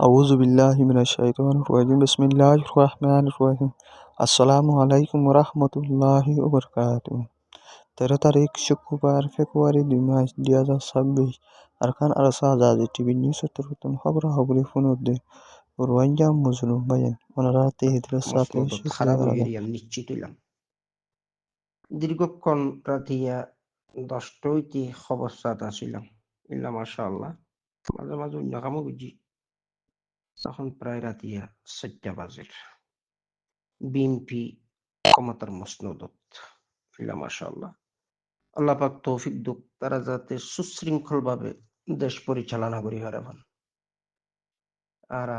আউজুবিল্লাহিমিনাশাইতুরাজিম বিসমিল্লাহ রহমান রহিম আসসালামু আলাইকুম রহমতুল্লাহ ওবরকাত তেরো তারিখ শুক্রবার ফেব্রুয়ারি দুই মাস দুই হাজার ছাব্বিশ আরখান আরসা আজাদি টিভি নিউজ তরুতম খবরাখবরি পুনর্দে রোহিঙ্গা মজলুম বায়ান ওনারা তেহিদের সাথে নিশ্চিত হইলাম দীর্ঘক্ষণ রাতিয়া দশটা খবর সাথ আসিলাম ইল্লা মাশাআল্লাহ মাঝে মাঝে অন্য কামও বুঝি তখন প্রায় রাতিয়া চারটা বাজের বিএনপি, ক্ষমতার মসনদত ইল্লা মাসা আল্লাহ পাক তৌফিক দুক, তারা যাতে সুশৃঙ্খল ভাবে দেশ পরিচালনা করি হারাবান আর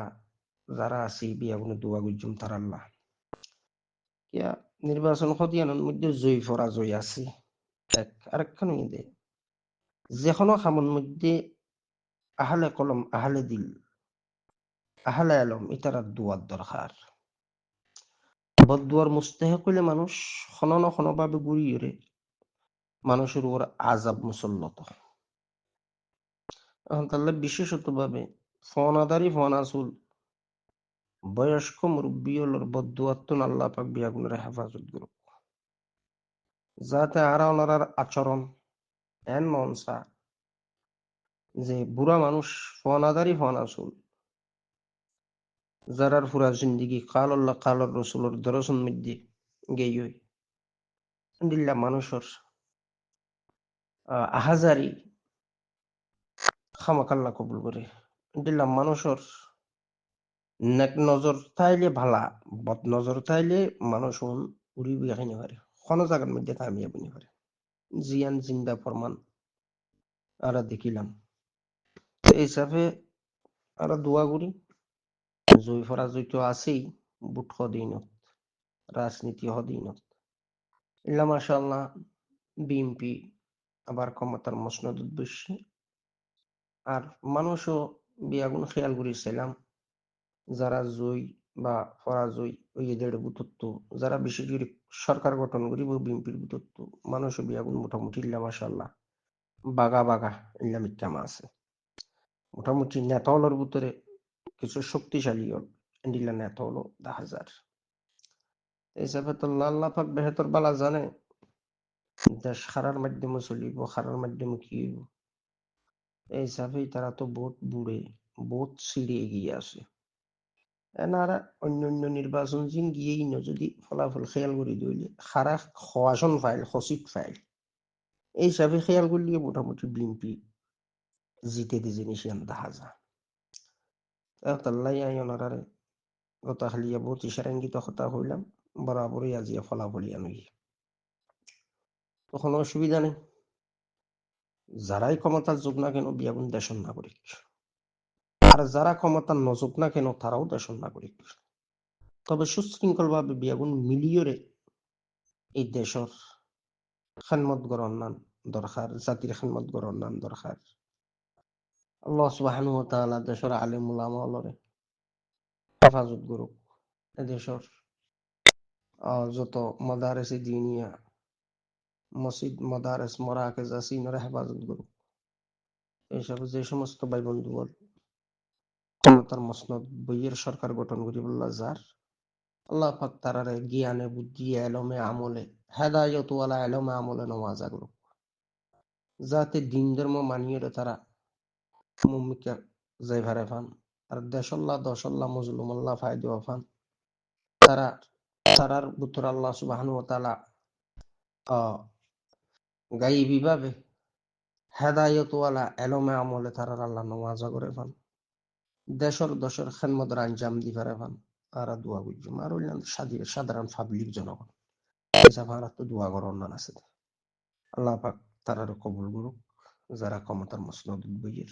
যারা আছে বিয়াগুনে দোয়া গুজুম, তার আল্লাহ। কিয়া নির্বাচন খতিয়ানোর মধ্যে জয়ী পরাজয় আছে। এক, আরেকখান দে যে কোনো খামন মধ্যে আহলে কলম, আহলে দিল আহলে আলম ইতারার দুয়ার দরকার। বদুয়ার মুস্তেহে কইলে মানুষ খনন খনভাবে গুড়িয়ে মানুষের উপর আজাব মুসল্লত। তাহলে বিশেষত ভাবে ফনাদারি ফনাসুল বয়স্ক মুরব্বী হলোর বদুয়াত্তন আল্লাহ পাক বিয়াগুনের হেফাজত করুক। যাতে আর ওনার আচরণ এন মনসা যে বুড়া মানুষ ফনাদারি ফনাসুল যারার ফুরা জিন্দিগি কাল আল্লাহ কালর রসুলর দরসন মধ্যে গেই হই দিল্লা মানুষের আহাজারি খামাকাল্লা কবুল করে দিল্লা মানুষের নেক নজর তাইলে ভালা বদ নজর তাইলে মানুষ উড়ি বিয়াখানি পারে কোনো জায়গার মধ্যে কামিয়াব নি পারে জিয়ান জিন্দা ফরমান আর দেখিলাম এই হিসাবে আর দোয়া করি জয় পরাজয় তো আছেই বুট হদিনত রাজনীতি হদিনত ইল্লা মাশাআল্লাহ বিএনপি আবার ক্ষমতার মসনদত বসছে আর মানুষও বিয়াগুন খেয়াল করেছিলাম যারা জয় বা পরাজয় ওই এদের বুতত্ব যারা বিশেষ করে সরকার গঠন করিব বিএনপির বুতত্ব মানুষও বিয়াগুন মোটামুটি ইল্লা মাশাআল্লাহ, বাগা বাগা ইল্লা মিথ্যামা আছে। মোটামুটি নেতাওয়ালার ভিতরে কিছু শক্তিশালী ইন্ডিলা নেতা হলো দা হাজার। হিসাবে তো আল্লাহ পাক বেহতর বালা জানে, দেশ খারার মাধ্যমে চলিব, খারার মাধ্যমে কি এই হিসাবেই তারা তো বহুত বুড়ে, বহুত সিঁড়ি এগিয়ে আছে। এনারা অন্য অন্য নির্বাচন জিন গিয়েই ন, যদি ফলাফল খেয়াল করে দিলে খারা খোয়াশন ফাইল খসিক ফাইল। এই হিসাবে খেয়াল করলে মোটামুটি বিএনপি জিতে দিয়ে জিনিস দেখা যায় তাল্লাই আই ওনারারে গত হালিয়া বহুত ইশারাঙ্গিত কথা হইলাম বরাবরই আজিয়া ফলাফলি আনুই তখন অসুবিধা নেই যারাই ক্ষমতার যোগ না কেন বিয়াগুন দেশের নাগরিক আর যারা ক্ষমতার নযোগ না কেন তারাও দেশের নাগরিক তবে সুশৃঙ্খল ভাবে বিয়াগুন মিলিয়রে এই দেশের খেনমত গণনান দরকার, জাতির খেনমত গণনান দরকার। আল্লাহ সুবাহানু তাআলা দেশের আলিম উলামা অলরে হেফাজত করুক এদেশের যত মাদারেসে দিনিয়া মসজিদ, মাদারেস, মরাকেজ আছে, ইনারা হেফাজত করুক। এইসব যে সমস্ত ভাই বন্ধুগণ ক্ষমতার মসনদ, বইয়ের সরকার গঠন করি বললা যার, আল্লাহ পাক তারারে জ্ঞানে, বুদ্ধি, এলমে, আমলে, হেদায়ত ওয়ালা এলমে আমলে নওয়াজা করুক। যাতে দিন ধর্ম মানিয়ে তারা। মুমিকা ফান। আর দেশল্লা, দশল্লা ফান। তারা, তারার বুতর আল্লাহ সুবাহানু তালা হেদায়তওয়ালা এলমে আমলে আল্লাহ করে ফান। দেশর, দশের খেনমদের আঞ্জাম দি ফান। দোয়া বুঝুম আর ওইলাম সাধারণ পাবলিক জনগণ। এসব তো দোয়া করার আছে। আল্লাহ পাক তারার কবুল করুক। যারা ক্ষমতার মসনদ বইয়ের